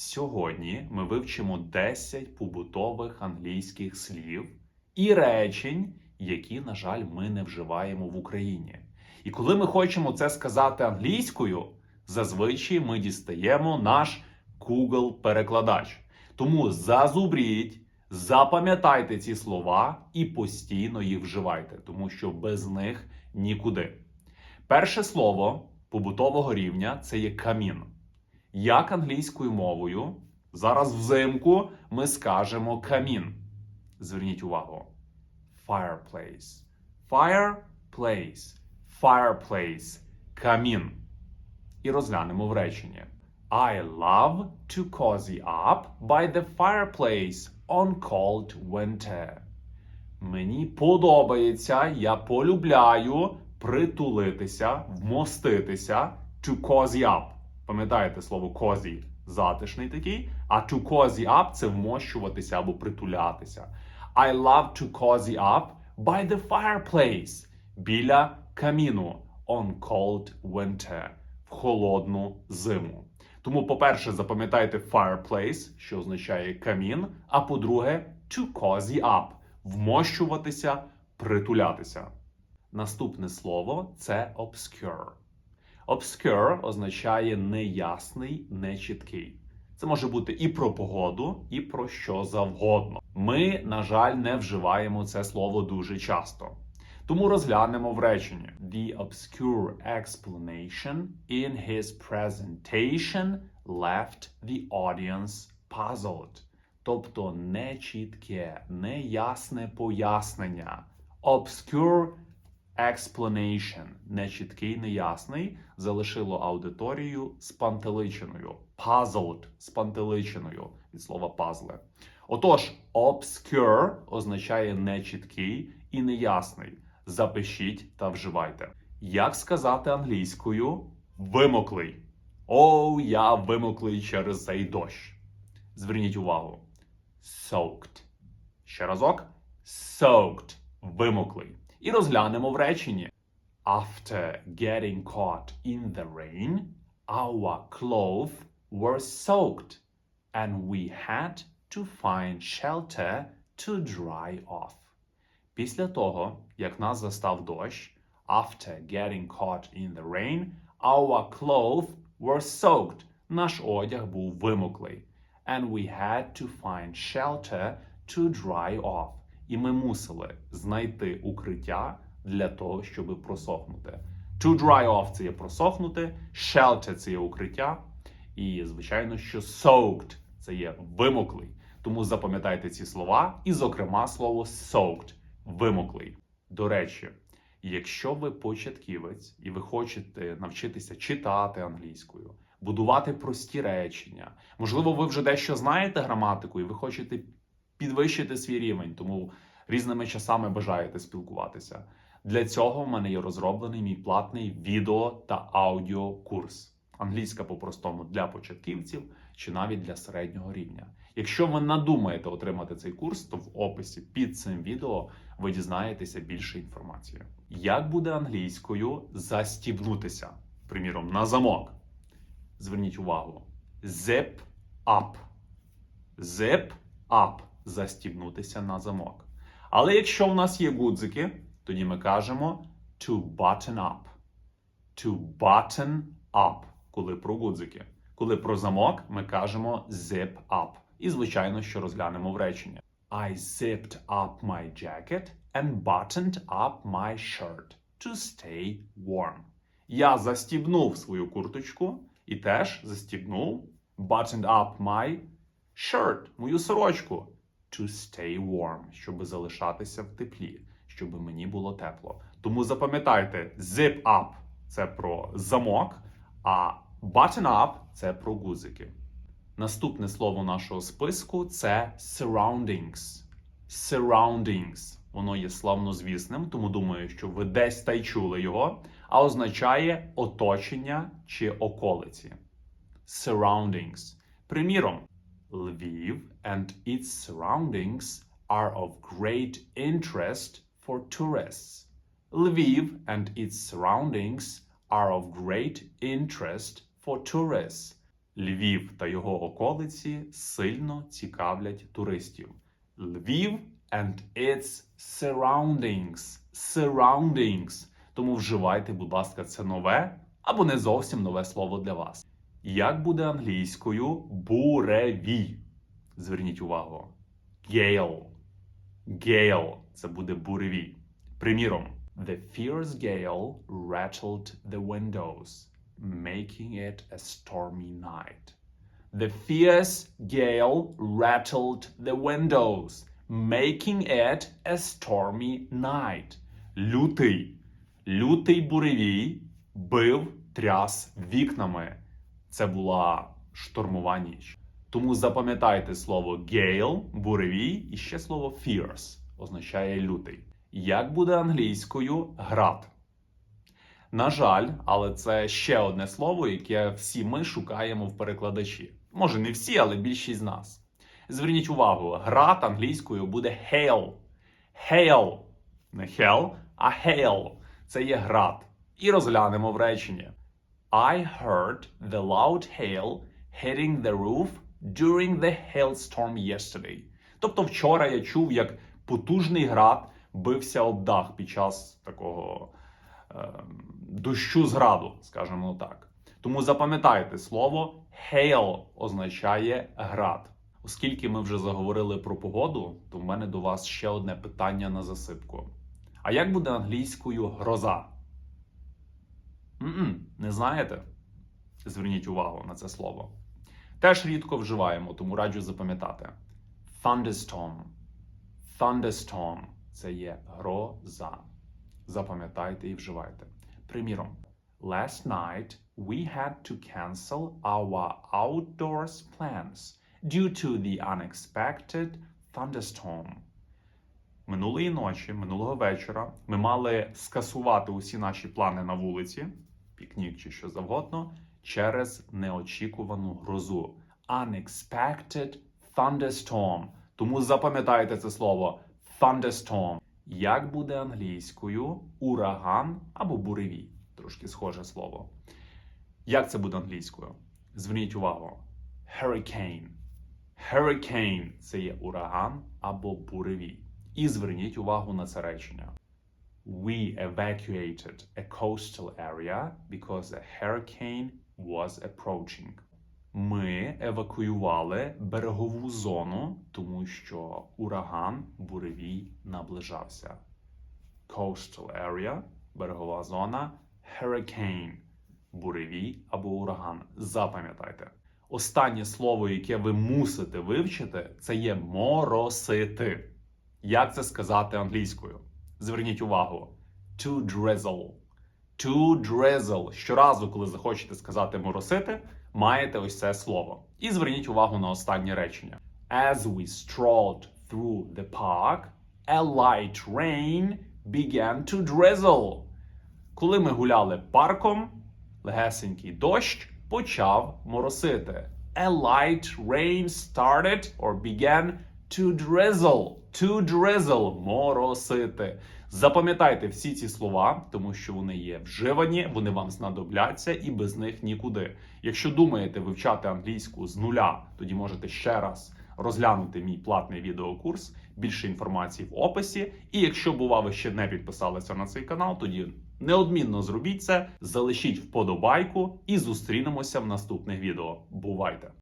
Сьогодні ми вивчимо 10 побутових англійських слів і речень, які, на жаль, ми не вживаємо в Україні. І коли ми хочемо це сказати англійською, зазвичай ми дістаємо наш Google-перекладач. Тому зазубріть, запам'ятайте ці слова і постійно їх вживайте, тому що без них нікуди. Перше слово побутового рівня це є камін. Як англійською мовою зараз взимку ми скажемо камін. Зверніть увагу. Fireplace. Fireplace. Fireplace. Камін. І розглянемо в реченні. I love to cozy up by the fireplace on cold winter. Мені подобається, я полюбляю притулитися, вмоститися to cozy up. Пам'ятаєте слово cozy – затишний такий, а to cozy up – це вмощуватися або притулятися. I love to cozy up by the fireplace біля каміну on cold winter в холодну зиму. Тому, по-перше, запам'ятайте fireplace, що означає камін, а по-друге, to cozy up вмощуватися, притулятися. Наступне слово це obscure. Obscure означає неясний, нечіткий. Це може бути і про погоду, і про що завгодно. Ми, на жаль, не вживаємо це слово дуже часто. Тому розглянемо в реченні. The obscure explanation in his presentation left the audience puzzled. Тобто нечітке, неясне пояснення. Obscure explanation, нечіткий, неясний, залишило аудиторію спантеличеною. Puzzled – спантеличеною від слова пазле. Отож, obscure означає нечіткий і неясний. Запишіть та вживайте. Як сказати англійською вимоклий? О, я вимоклий через цей дощ. Зверніть увагу. Soaked. Ще разок. Soaked. Вимоклий. І розглянемо в реченні. After getting caught in the rain, our clothes were soaked, and we had to find shelter to dry off. Після того, як нас застав дощ, after getting caught in the rain, our clothes were soaked. Наш одяг був вимоклий. And we had to find shelter to dry off. І ми мусили знайти укриття для того, щоб просохнути. To dry off – це є просохнути, shelter – це є укриття. І, звичайно, що soaked – це є вимоклий. Тому запам'ятайте ці слова, і, зокрема, слово soaked – вимоклий. До речі, якщо ви початківець і ви хочете навчитися читати англійською, будувати прості речення, можливо, ви вже дещо знаєте граматику, і ви хочете підвищити свій рівень, тому різними часами бажаєте спілкуватися. Для цього в мене є розроблений мій платний відео та аудіокурс. Англійська по-простому для початківців чи навіть для середнього рівня. Якщо ви надумаєте отримати цей курс, то в описі під цим відео ви дізнаєтеся більше інформації. Як буде англійською застібнутися? Приміром, на замок. Зверніть увагу: zip up. Zip up. Застібнутися на замок. Але якщо в нас є гудзики, тоді ми кажемо to button up. To button up, коли про гудзики. Коли про замок, ми кажемо zip up. І, звичайно, що розглянемо в реченні. I zipped up my jacket and buttoned up my shirt to stay warm. Я застібнув свою курточку і теж застібнув buttoned up my shirt, мою сорочку to stay warm, щоб залишатися в теплі, щоб мені було тепло. Тому запам'ятайте, zip up – це про замок, а button up – це про гузики. Наступне слово нашого списку це surroundings. Surroundings. Воно є славнозвісним, тому думаю, що ви десь та й чули його, а означає оточення чи околиці. Surroundings. Приміром, Lviv and its surroundings are of great interest for tourists. Lviv and its surroundings are of great interest for tourists. Львів та його околиці сильно цікавлять туристів. Львів and its surroundings. Surroundings. Тому вживайте, будь ласка, це нове або не зовсім нове слово для вас. Як буде англійською буревій? Зверніть увагу. Gale. Gale – це буде буревій. Приміром, The fierce gale rattled the windows, making it a stormy night. The fierce gale rattled the windows, making it a stormy night. Лютий. Лютий буревій бив тряс вікнами. Це була штормова ніч. Тому запам'ятайте слово gale, буревій, і ще слово fierce означає лютий. Як буде англійською град? На жаль, але це ще одне слово, яке всі ми шукаємо в перекладачі. Може, не всі, але більшість з нас. Зверніть увагу, град англійською буде hail. Hail. Не hell, а hail. Це є град. І розглянемо в реченні. I heard the loud hail hitting the roof during the hailstorm yesterday. Тобто вчора я чув, як потужний град бився об дах під час такого е, дощу з скажімо так. Тому запам'ятайте слово hail означає град. Оскільки ми вже заговорили про погоду, то в мене до вас ще одне питання на засипку. А як буде англійською гроза? М-м, не знаєте? Зверніть увагу на це слово. Теж рідко вживаємо, тому раджу запам'ятати. Thunderstorm. Thunderstorm – це є гроза. Запам'ятайте і вживайте. Приміром, last night we had to cancel our outdoors plans due to the unexpected thunderstorm. Минулої ночі, минулого вечора, ми мали скасувати усі наші плани на вулиці, пікнік чи що завгодно, через неочікувану грозу. Unexpected thunderstorm. Тому запам'ятайте це слово thunderstorm. Як буде англійською ураган або буревій? Трошки схоже слово. Як це буде англійською? Зверніть увагу. Hurricane. Hurricane – це є ураган або буревій. І зверніть увагу на це речення. We evacuated a coastal area because a hurricane was approaching. Ми евакуювали берегову зону, тому що ураган буревій наближався. Coastal area – берегова зона, hurricane – буревій або ураган. Запам'ятайте. Останнє слово, яке ви мусите вивчити, це є моросити. Як це сказати англійською? Зверніть увагу. To drizzle. To drizzle. Щоразу, коли захочете сказати моросити, маєте ось це слово. І зверніть увагу на останнє речення. As we strolled through the park, a light rain began to drizzle. Коли ми гуляли парком, легесенький дощ почав моросити. A light rain started or began to drizzle. To drizzle – моросити. Запам'ятайте всі ці слова, тому що вони є вживані, вони вам знадобляться і без них нікуди. Якщо думаєте вивчати англійську з нуля, тоді можете ще раз розглянути мій платний відеокурс. Більше інформації в описі. І якщо, бува, ви ще не підписалися на цей канал, тоді неодмінно зробіть це, залишіть вподобайку і зустрінемося в наступних відео. Бувайте!